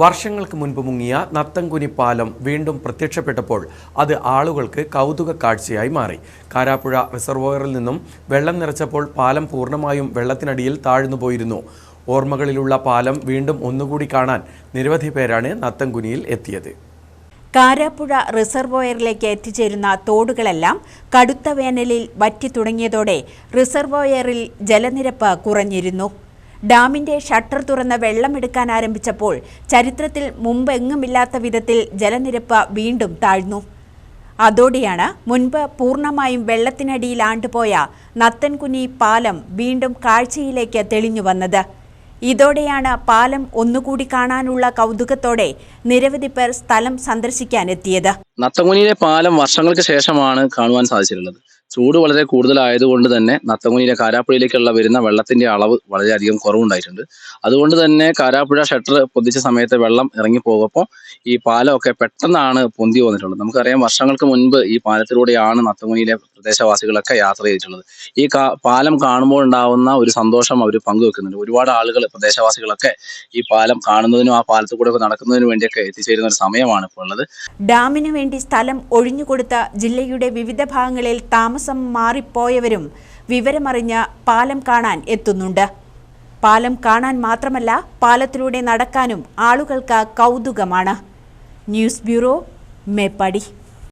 വർഷങ്ങൾക്ക് മുൻപ് മുങ്ങിയ നത്തംകുനി പാലം വീണ്ടും പ്രത്യക്ഷപ്പെട്ടപ്പോൾ അത് ആളുകൾക്ക് കൗതുക കാഴ്ചയായി മാറി. കാരാപ്പുഴ റിസർവോയറിൽ നിന്നും വെള്ളം നിറച്ചപ്പോൾ പാലം പൂർണമായും വെള്ളത്തിനടിയിൽ താഴ്ന്നു പോയിരുന്നു. ഓർമ്മകളിലുള്ള പാലം വീണ്ടും ഒന്നുകൂടി കാണാൻ നിരവധി പേരാണ് നത്തംകുനിയിൽ എത്തിയത്. കാരാപ്പുഴ റിസർവോയറിലേക്ക് എത്തിച്ചേരുന്ന തോടുകളെല്ലാം കടുത്ത വേനലിൽ വറ്റി തുടങ്ങിയതോടെ റിസർവോയറിൽ ജലനിരപ്പ് കുറഞ്ഞിരുന്നു. ഡാമിന്റെ ഷട്ടർ തുറന്ന് വെള്ളമെടുക്കാൻ ആരംഭിച്ചപ്പോൾ ചരിത്രത്തിൽ മുമ്പെങ്ങുമില്ലാത്ത വിധത്തിൽ ജലനിരപ്പ് വീണ്ടും താഴ്ന്നു. അതോടെയാണ് മുൻപ് പൂർണമായും വെള്ളത്തിനടിയിൽ ആണ്ടുപോയ നത്തൻകുനി പാലം വീണ്ടും കാഴ്ചയിലേക്ക് തെളിഞ്ഞു വന്നത്. ഇതോടെയാണ് പാലം ഒന്നുകൂടി കാണാനുള്ള കൗതുകത്തോടെ നിരവധി പേർ സ്ഥലം സന്ദർശിക്കാനെത്തിയത് നത്തങ്കുനിയിലെ പാലം വർഷങ്ങൾക്ക് ശേഷമാണ് കാണുവാൻ സാധിച്ചിട്ടുള്ളത് ചൂട് വളരെ കൂടുതലായതുകൊണ്ട് തന്നെ നത്തങ്കുനിയിലെ കാരാപ്പുഴയിലേക്കുള്ള വരുന്ന വെള്ളത്തിന്റെ അളവ് വളരെയധികം കുറവുണ്ടായിട്ടുണ്ട്. അതുകൊണ്ട് തന്നെ കാരാപ്പുഴ ഷട്ടർ പൊതിച്ച സമയത്ത് വെള്ളം ഇറങ്ങി പോകുമ്പോൾ ഈ പാലമൊക്കെ പെട്ടെന്നാണ് പൊന്തി വന്നിട്ടുള്ളത്. നമുക്കറിയാം വർഷങ്ങൾക്ക് മുൻപ് ഈ പാലത്തിലൂടെയാണ് നത്തങ്കുനിയിലെ പ്രദേശവാസികളൊക്കെ യാത്ര ചെയ്തിട്ടുള്ളത്. ഈ പാലം കാണുമ്പോൾ ഉണ്ടാവുന്ന ഒരു സന്തോഷം അവർ പങ്കുവെക്കുന്നുണ്ട്. ഒരുപാട് ആളുകൾ പ്രദേശവാസികളൊക്കെ ഈ പാലം കാണുന്നതിനും ആ പാലത്തിൽ കൂടെ നടക്കുന്നതിനും വേണ്ടിയൊക്കെ എത്തിച്ചേരുന്ന ഒരു സമയമാണ് ഇപ്പോൾ ഉള്ളത് ഡാമിന് വേണ്ടി സ്ഥലം ഒഴിഞ്ഞുകൊടുത്ത ജില്ലയുടെ വിവിധ ഭാഗങ്ങളിൽ താമസം മാറിപ്പോയവരും വിവരമറിഞ്ഞ് പാലം കാണാൻ എത്തുന്നുണ്ട്. പാലം കാണാൻ മാത്രമല്ല പാലത്തിലൂടെ നടക്കാനും ആളുകൾക്ക് കൗതുകമാണ്. News bureau Meppadi.